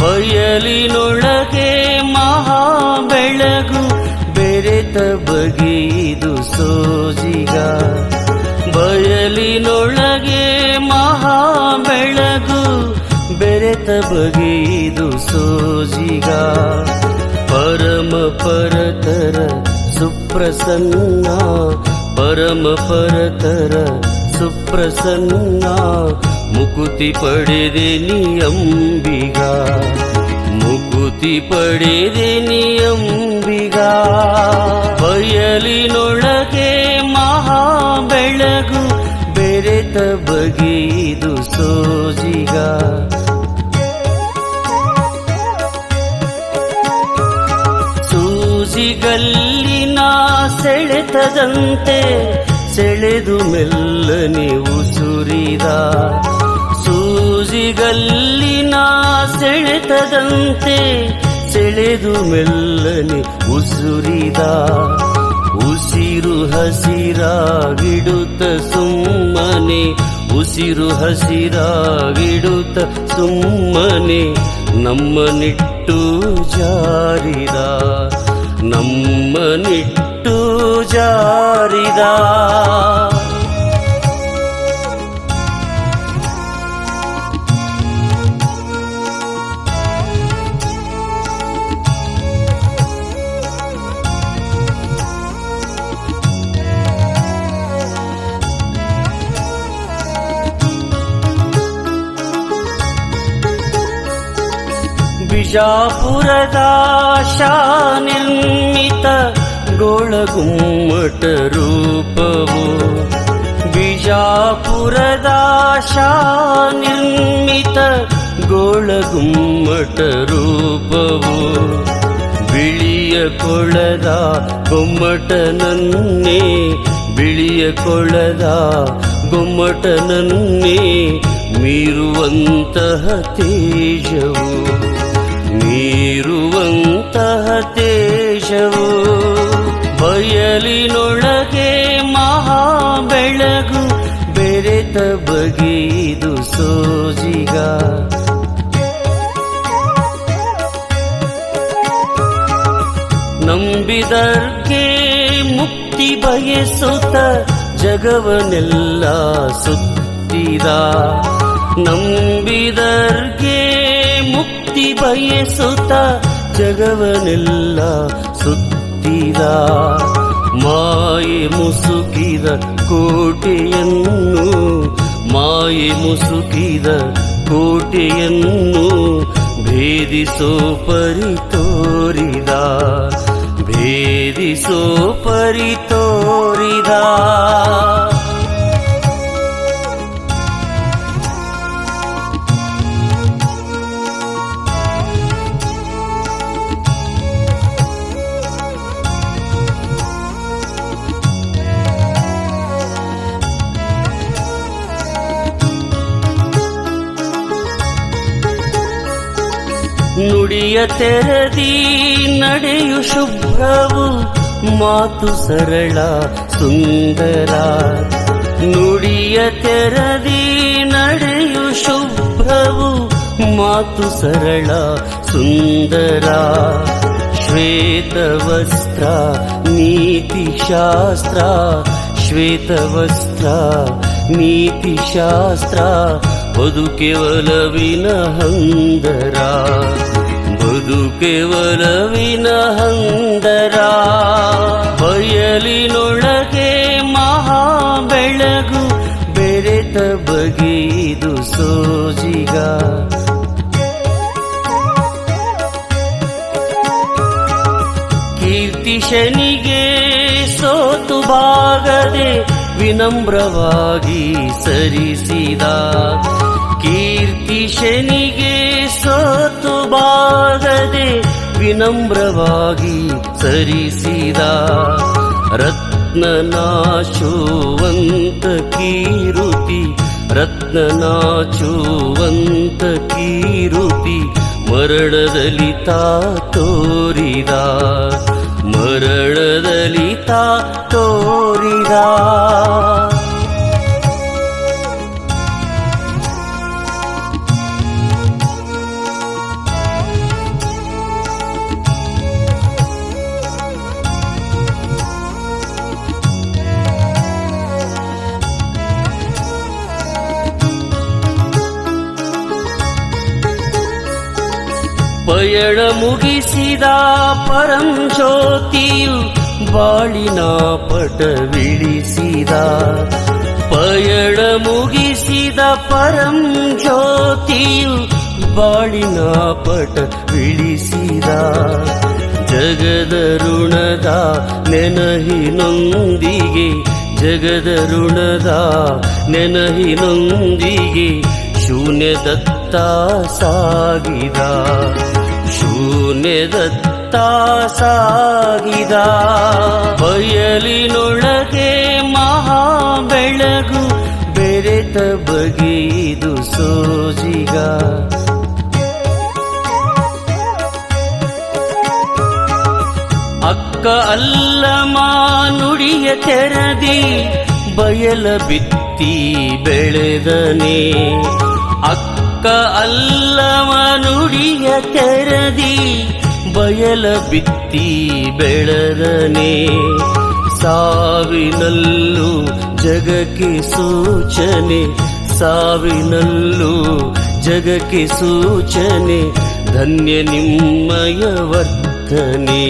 ಬಯಲಿನೊಳಗೆ ಮಹಾ ಬೆಳಗು ಬೆರೆತ ಬಗೆಯಿದು ಸೋಜಿಗ. ಬಯಲಿನೊಳಗೆ ಮಹಾ ಬೆಳಗು ಬೆರೆತ ಬಗೆಯಿದು ಸೋಜಿಗ. ಪರಮ ಪರತರ ಸುಪ್ರಸನ್ನ, ಪರಮ ಪರತರ ಸುಪ್ರಸನ್ನ ಮುಕುತಿ ಪಡೆದೆ ನಿಯಂಬಿಗ ಮುಕುತಿ ಪಡೆದೆ ನಿಯಂಬಿಗ ಬಯಲಿನೊಳಗೆ ಮಹಾ ಬೆಳಗು ಬೆರೆತ ಬಗೆಯಿದು ಸೋಜಿಗ. ಸೂಜಿಗಲ್ಲಿನ ಸೆಳೆತದಂತೆ ಸೆಳೆದು ಮೆಲ್ಲನೆ ಉಸುರಿದ ಸೂಜಿಗಲ್ಲಿನ ಸೆಳೆತದಂತೆ ಸೆಳೆದು ಮೆಲ್ಲನೆ ಉಸುರಿದ ಉಸಿರು ಹಸಿರಾಗಿಡುತ್ತ ಸುಮ್ಮನೆ ಉಸಿರು ಹಸಿರಾಗಿಡುತ್ತ ಸುಮ್ಮನೆ ನಮ್ಮ ನಿಟ್ಟು ಜಾರಿದ ನಮ್ಮ ನಿಟ್ಟು ಜಾರಿದ ಬಿಜಾಪುರದ ನಿರ್ಮಿತ ಗೋಳಗುಮ್ಮಟ ರೂಪವು ಬಿಜಾಪುರದ ನಿರ್ಮಿತ ಗೋಳಗುಮ್ಮಟ ರೂಪವು ಬಿಳಿಯ ಕೊಳದ ಗೊಮ್ಮಟನನ್ನೇ ಬಿಳಿಯ ಕೊಳದ ಗೊಮ್ಮಟನನ್ನೇ ಮೀರುವಂತಹ ತೇಜವು ಮೀರುವಂತಹ ತೇಜವು. ಬಯಲಿನೊಳಗೆ ಮಹಾ ಬೆಳಗು ಬೇರೆ ಬಗೆಯಿದು ಸೋಜಿಗ. ನಂಬಿದರ್ಗೆ ಮುಕ್ತಿ ಬಯಸುತ್ತ ಜಗವನೆಲ್ಲ ಸುತ್ತಿದ. ನಂಬಿದರ್ಗೆ ಮುಕ್ತಿ ಬಯಸುತ್ತ ಜಗವನೆಲ್ಲ ಸುತ್ತಿದ. ಮಾಯೆ ಮುಸುಕಿದ ಕೋಟೆಯನ್ನು ಮಾಯೆ ಮುಸುಕಿದ ಕೋಟೆಯನ್ನು ಭೇದಿಸೋ ಪರಿ ತೋರಿದ ಭೇದಿಸೋ ಪರಿ ತೋರಿದ ತೆರದಿ ನಡೆಯು ಶುಭ್ರವು ಮಾತು ಸರಳ ಸುಂದರ. ನುಡಿಯ ತೆರದಿ ನಡೆಯು ಶುಭ್ರವು ಮಾತು ಸರಳ ಸುಂದರ. ಶ್ವೇತವಸ್ತ್ರ, ನೀತಿಶಾಸ್ತ್ರ ಶ್ವೇತವಸ್ತ್ರ, ನೀತಿಶಾಸ್ತ್ರ ಬದುಕೆವಲವಿನ ಹಂದರ. ಬದುಕೆವಲವಿನ ಹಂದರ ಬಯಲಿನೊಳಗೆ ಮಹಾ ಬೆಳಗು ಬೆರೆತ ಬಗೆದು ಸೋಜಿಗ. ಕೀರ್ತಿ ಶನಿಗೆ ಸೋತು ಬಾಗದೆ ವಿನಮ್ರವಾಗಿ ಸರಿಸಿದ ಕೀರ್ತಿ ಶನಿಗೆ ಸೋತು ಬಾಗದೆ ವಿನಮ್ರವಾಗಿ ಸರಿಸಿದ ರತ್ನನಾಶುವಂತ ಕೀರುತಿ ರತ್ನನಾಚುವಂತ ಕೀರುತಿ ಮರಳದಲ್ಲಿ ತಾ ತೋರಿದ ಮರಳದಲ್ಲಿ ತಾ ತೋರಿದ ಪಯಣ ಮುಗಿಸಿದ ಪರಂ ಜ್ಯೋತಿಯು ಬಾಳಿನ ಪಟವಿಳಿಸಿದ ಪಯಣ ಮುಗಿಸಿದ ಪರಂ ಜ್ಯೋತಿಯು ಬಾಳಿನ ಪಟ ಬಿಳಿಸಿದ ಜಗದ ಋಣದ ನೆನಹಿನೊಂದಿಗೆ ಜಗದ ಋಣದ ನೆನಹಿನೊಂದಿಗೆ ಶೂನ್ಯದತ್ತ ಸಾಗಿದ ಶೂನ್ಯದತ್ತ ಸಾಗಿದ. ಬಯಲಿನೊಳಗೆ ಮಹಾ ಬೆಳಗು ಬೆರೆತ ಬಗೆಯಿದು ಸೋಜಿಗ. ಅಕ್ಕ ಅಲ್ಲ ನುಡಿಯ ತೆರದಿ, ಬಯಲ ಬಿತ್ತಿ ಬೆಳೆದನೆ. ಅಕ್ಕ ಅಲ್ಲಮ ನುಡಿಯ ತೆರದಿ ಬಯಲ ಬಿತ್ತಿ ಬೆಳೆದನೆ ಸಾವಿನಲ್ಲೂ ಜಗಕ್ಕೆ ಸೂಚನೆ ಸಾವಿನಲ್ಲೂ ಜಗಕ್ಕೆ ಸೂಚನೆ ಧನ್ಯ ನಿಮ್ಮಯ ವರ್ತನೆ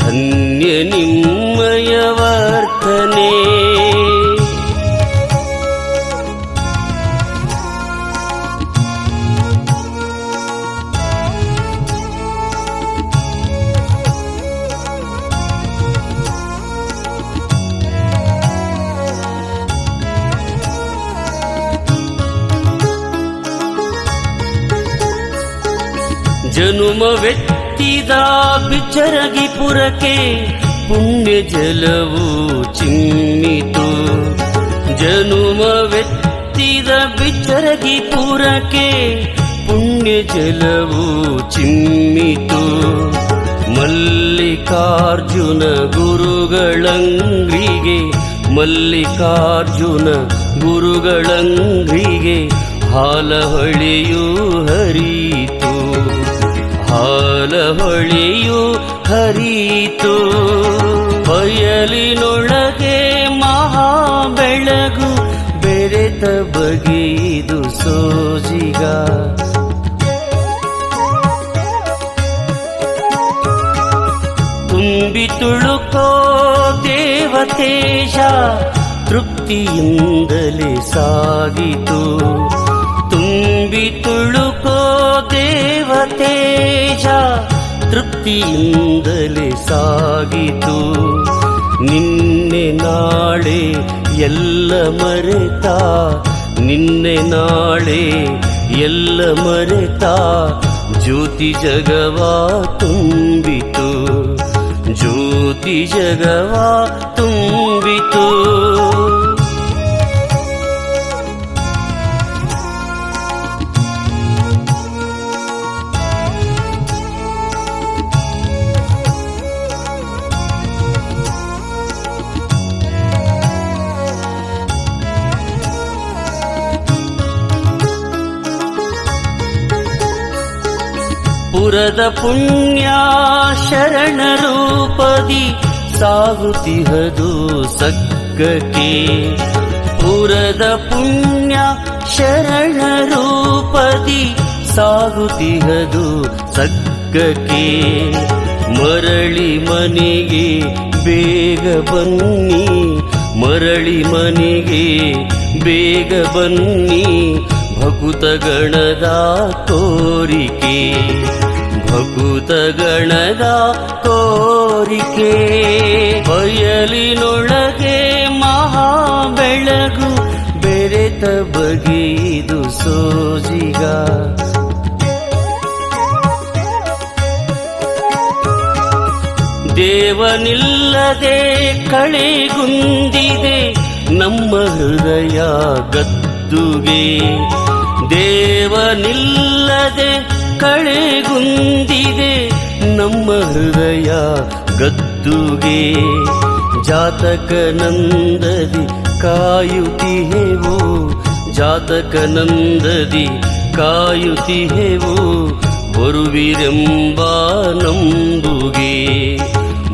ಧನ್ಯ ನಿಮ್ಮಯ ವರ್ತನೆ ಜನುಮವೆತ್ತಿದ ಬಿಚ್ಚರಗಿಪುರಕ್ಕೆ ಪುಣ್ಯ ಜಲವು ಚಿಮ್ಮಿತು. ಜನುಮವೆತ್ತಿದ ಬಿಚ್ಚರಗಿಪುರಕ್ಕೆ ಪುಣ್ಯ ಜಲವು ಚಿಮ್ಮಿತು. ಮಲ್ಲಿಕಾರ್ಜುನ ಗುರುಗಳಂಗ್ರಿಗೆ ಮಲ್ಲಿಕಾರ್ಜುನ ಗುರುಗಳಂಗ್ರಿಗೆ ಹಾಲಹೊಳೆಯೂ ಹರಿಯಿತು. ಹಾಲಹೊಳೆಯು ಹರಿಯಿತು. ಬಯಲಿನೊಳಗೆ ಮಹಾ ಬೆಳಗು ಬೆರೆತ ಬಗೆಯಿದು ಸೋಜಿಗ. ತುಂಬಿ ತುಳುಕೋ ದೇವತೇಶ ತೃಪ್ತಿಯಿಂದಲೇ ಸಾಗಿತು. ತುಂಬಿ ತೃಪ್ತಿಯಿಂದಲೇ ಸಾಗಿತು. ನಿನ್ನೆ ನಾಳೆ ಎಲ್ಲ ಮರೆತ. ನಿನ್ನೆ ನಾಳೆ ಎಲ್ಲ ಮರೆತ. ಜ್ಯೋತಿ ಜಗವಾ ತುಂಬಿತು. ಜ್ಯೋತಿ ಜಗವಾ ತುಂಬಿತು. ಪುರದ ಪುಣ್ಯ ಶರಣ ರೂಪದಿ ಸಾಗುತಿಹದು ಸಗ್ಗಕ್ಕೆ ಪುರದ ಪುಣ್ಯ ಶರಣ ರೂಪದಿ ಸಾಗುತಿಹದು ಸಗ್ಗಕ್ಕೆ ಮರಳಿ ಮನೆಗೆ ಬೇಗ ಬನ್ನಿ, ಮರಳಿ ಮನೆಗೆ ಬೇಗ ಬನ್ನಿ ಭಕುತ ಗಣದ ಕೋರಿಕೆ, ಭಕುತಗಣದ ಕೋರಿಕೆ. ಬಯಲಿನೊಳಗೆ ಮಹಾ ಬೆಳಗು ಬೆರೆತ ಬಗೆದು ಸೋಜಿಗ. ದೇವನಿಲ್ಲದೆ ಕಳೆಗುಂದಿದೆ ನಮ್ಮ ಹೃದಯ ಗದ್ದುಗೆ. ದೇವನಿಲ್ಲದೆ ಕಳೆಗುಂದಿದೆ ನಮ್ಮ ಹೃದಯ ಗದ್ದುಗೆ. ಜಾತಕ ನಂದದಿ ಕಾಯುತ್ತಿಹೆವು ಜಾತಕ ನಂದದಿ ಕಾಯುತ್ತಿಹೆವು ಬರುವಿರೆಂಬ ನಂಬುಗೆ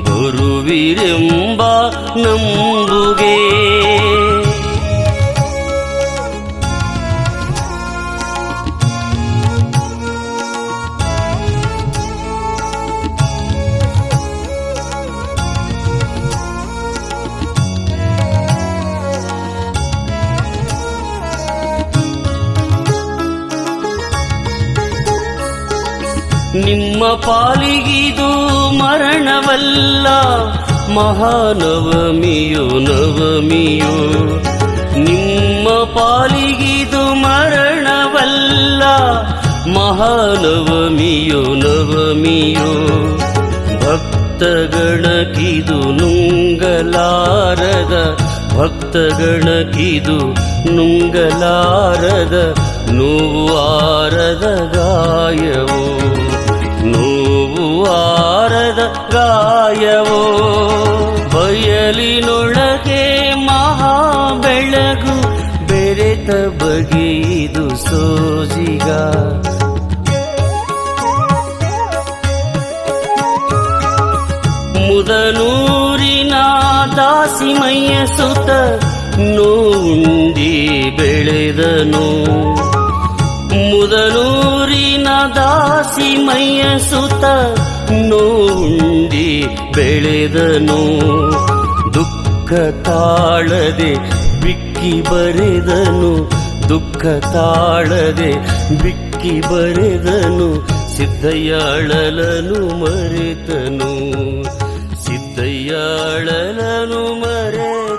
ಬರುವಿರೆಂಬ ನಂಬುಗೆ. ನಿಮ್ಮ ಪಾಲಿಗಿದು ಮರಣವಲ್ಲ. ಮಹಾನವಮಿಯು ನವಮಿಯು ನಿಮ್ಮ ಪಾಲಿಗಿದು ಮರಣವಲ್ಲ. ಮಹಾನವಮಿಯು ನವಮಿಯು ಭಕ್ತಗಣಕಿದು ನುಂಗಲಾರದ ಭಕ್ತಗಣಕಿದು ನುಂಗಲಾರದ, ನೋವು ಆರದ ಗಾಯವೋ ನೋವು ಆರದ ಗಾಯವೋ ಬಯಲಿನೊಳಗೆ ಮಹಾ ಬೆಳಗು ಬೆರೆತ ಬಗೆಯದು ಸೋಜಿಗ. ಮುದನೂರಿನ ದಾಸಿಮಯ್ಯ ಸುತ ನೋಂದಿ ಬೆಳೆದನು. ಮುದನೂರಿನ ಮೈಯ ಸುತ ನೋಂಡಿ ಬೆಳೆದನು. ದುಃಖ ತಾಳದೆ ಬಿಕ್ಕಿ ಬರೆದನು. ದುಃಖ ತಾಳದೆ ಬಿಕ್ಕಿ ಬರೆದನು. ಸಿದ್ಧಯ್ಯಾಳಲನು ಮರೆತನು. ಸಿದ್ಧಯ್ಯಾಳಲನು ಮರೆ